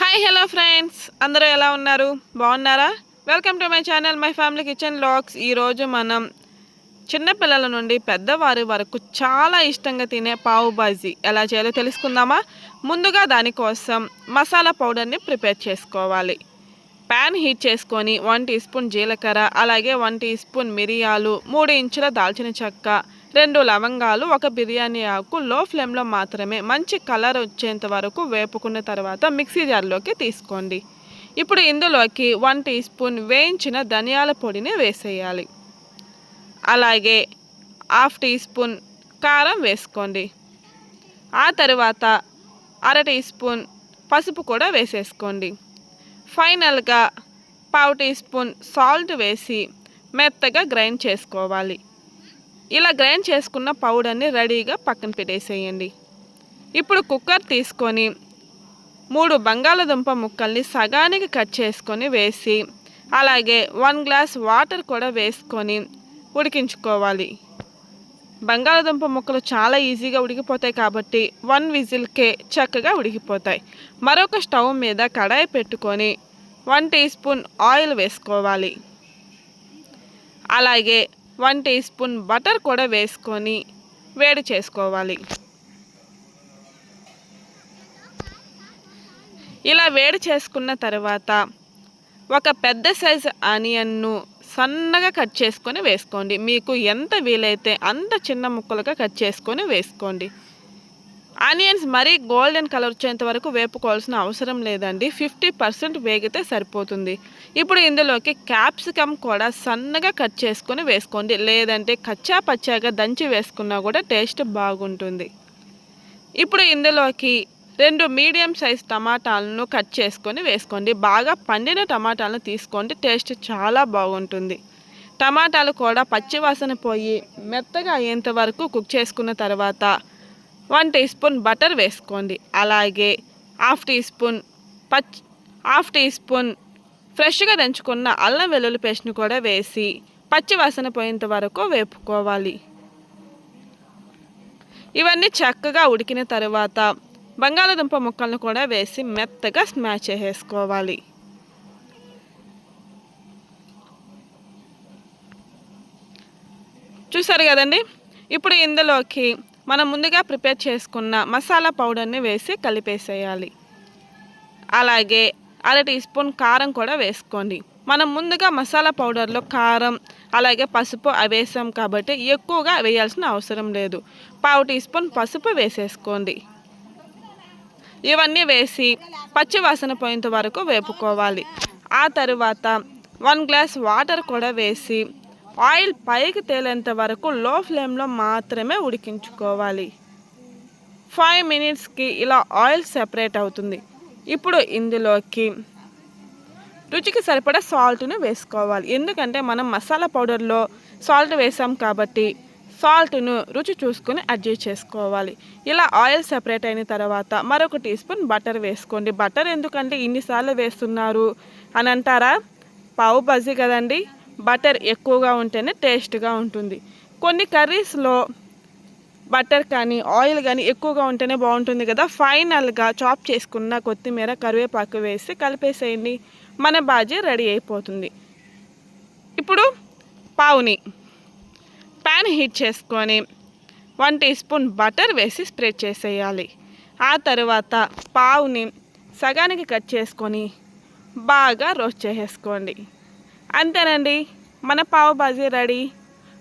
Hi hello friends అందరూ ఎలా ఉన్నారు? బాగున్నారా? Welcome to my channel my family kitchen logs ఈరోజు మనం చిన్నపిల్లల నుండి పెద్దవారి వరకు చాలా ఇష్టంగా తినే పావు బాజీ ఎలా చేయాలో తెలుసుకుందామా? ముందుగా దానికోసం మసాలా పౌడర్ని ప్రిపేర్ చేసుకోవాలి. ప్యాన్ హీట్ చేసుకొని వన్ టీ స్పూన్ జీలకర్ర అలాగే వన్ టీ స్పూన్ మిరియాలు మూడు ఇంచుల దాల్చిన చెక్క రెండు లవంగాలు ఒక బిర్యానీ ఆకు లో ఫ్లేమ్లో మాత్రమే మంచి కలర్ వచ్చేంత వరకు వేపుకున్న తర్వాత మిక్సీ జార్లోకి తీసుకోండి. ఇప్పుడు ఇందులోకి వన్ టీ స్పూన్ వేయించిన ధనియాల పొడిని వేసేయాలి. అలాగే హాఫ్ టీ స్పూన్ కారం వేసుకోండి. ఆ తర్వాత అర టీ స్పూన్ పసుపు కూడా వేసేసుకోండి. ఫైనల్గా పావు టీ స్పూన్ సాల్ట్ వేసి మెత్తగా గ్రైండ్ చేసుకోవాలి. ఇలా గ్రైండ్ చేసుకున్న పౌడర్ని రెడీగా పక్కన పెట్టేసేయండి. ఇప్పుడు కుక్కర్ తీసుకొని మూడు బంగాళదుంప ముక్కల్ని సగానికి కట్ చేసుకొని వేసి అలాగే వన్ గ్లాస్ వాటర్ కూడా వేసుకొని ఉడికించుకోవాలి. బంగాళదుంప ముక్కలు చాలా ఈజీగా ఉడికిపోతాయి కాబట్టి వన్ విజిల్కే చక్కగా ఉడికిపోతాయి. మరొక స్టవ్ మీద కడాయి పెట్టుకొని వన్ టీ స్పూన్ ఆయిల్ వేసుకోవాలి. అలాగే వన్ టీ స్పూన్ బటర్ కూడా వేసుకొని వేడి చేసుకోవాలి. ఇలా వేడి చేసుకున్న తర్వాత ఒక పెద్ద సైజు ఆనియన్ను సన్నగా కట్ చేసుకొని వేసుకోండి. మీకు ఎంత వీలైతే అంత చిన్న ముక్కలుగా కట్ చేసుకొని వేసుకోండి. ఆనియన్స్ మరీ గోల్డెన్ కలర్ వచ్చేంత వరకు వేపుకోవాల్సిన అవసరం లేదండి. ఫిఫ్టీ పర్సెంట్ వేగితే సరిపోతుంది. ఇప్పుడు ఇందులోకి క్యాప్సికమ్ కూడా సన్నగా కట్ చేసుకొని వేసుకోండి. లేదంటే కచ్చా పచ్చాగా దంచి వేసుకున్నా కూడా టేస్ట్ బాగుంటుంది. ఇప్పుడు ఇందులోకి రెండు మీడియం సైజ్ టమాటాలను కట్ చేసుకొని వేసుకోండి. బాగా పండిన టమాటాలను తీసుకోండి. టేస్ట్ చాలా బాగుంటుంది. టమాటాలు కూడా పచ్చివాసన పోయి మెత్తగా అయ్యేంత వరకు కుక్ చేసుకున్న తర్వాత వన్ టీ స్పూన్ బటర్ వేసుకోండి. అలాగే హాఫ్ టీ స్పూన్ పచ్ హాఫ్ టీ స్పూన్ ఫ్రెష్గా దంచుకున్న అల్లం వెల్లుల్లి పేస్ట్ని కూడా వేసి పచ్చి వాసన పోయేంత వరకు వేపుకోవాలి. ఇవన్నీ చక్కగా ఉడికిన తర్వాత బంగాళదుంప ముక్కలను కూడా వేసి మెత్తగా స్మాష్ చేసేసుకోవాలి. చూసారు కదండి? ఇప్పుడు ఇందులోకి మనం ముందుగా ప్రిపేర్ చేసుకున్న మసాలా పౌడర్ని వేసి కలిపేసేయాలి. అలాగే అర టీ స్పూన్ కారం కూడా వేసుకోండి. మనం ముందుగా మసాలా పౌడర్లో కారం అలాగే పసుపు వేసాం కాబట్టి ఎక్కువగా వేయాల్సిన అవసరం లేదు. పావు టీ స్పూన్ పసుపు వేసేసుకోండి. ఇవన్నీ వేసి పచ్చివాసన పోయేంత వరకు వేపుకోవాలి. ఆ తరువాత వన్ గ్లాస్ వాటర్ కూడా వేసి ఆయిల్ పైకి తేలేంత వరకు లో ఫ్లేమ్లో మాత్రమే ఉడికించుకోవాలి. ఫైవ్ మినిట్స్కి ఇలా ఆయిల్ సెపరేట్ అవుతుంది. ఇప్పుడు ఇందులోకి రుచికి సరిపడా సాల్ట్ను వేసుకోవాలి. ఎందుకంటే మనం మసాలా పౌడర్లో సాల్ట్ వేసాం కాబట్టి సాల్ట్ను రుచి చూసుకొని అడ్జస్ట్ చేసుకోవాలి. ఇలా ఆయిల్ సెపరేట్ అయిన తర్వాత మరొక టీ స్పూన్ బటర్ వేసుకోండి. బటర్ ఎందుకంటే ఇన్నిసార్లు వేస్తున్నారు అని అంటారా? పావు బజ్జీ కదండి. బటర్ ఎక్కువగా ఉంటేనే టేస్ట్గా ఉంటుంది. కొన్ని కర్రీస్లో బటర్ కానీ ఆయిల్ కానీ ఎక్కువగా ఉంటేనే బాగుంటుంది కదా. ఫైనల్గా చాప్ చేసుకున్న కొత్తిమీర కరివేపాకు వేసి కలిపేసేయండి. మన బాజీ రెడీ అయిపోతుంది. ఇప్పుడు పావుని ప్యాన్ హీట్ చేసుకొని వన్ టీ స్పూన్ బటర్ వేసి స్ప్రెడ్ చేసేయాలి. ఆ తర్వాత పావుని సగానికి కట్ చేసుకొని బాగా రోస్ట్ చేసేసుకోండి. అంతేనండి. మన పావు బాజీ రెడీ.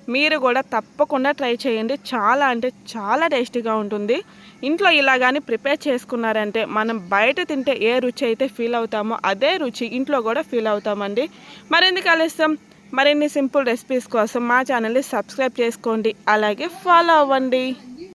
మీరు కూడా తప్పకుండా ట్రై చేయండి. చాలా అంటే చాలా టేస్టీగా ఉంటుంది. ఇంట్లో ఇలా కానీ ప్రిపేర్ చేసుకున్నారంటే మనం బయట తింటే ఏ రుచి అయితే ఫీల్ అవుతామో అదే రుచి ఇంట్లో కూడా ఫీల్ అవుతామండి. మరెందుకు ఆలస్యం? మరిన్ని సింపుల్ రెసిపీస్ కోసం మా ఛానల్ని సబ్స్క్రైబ్ చేసుకోండి. అలాగే ఫాలో అవ్వండి.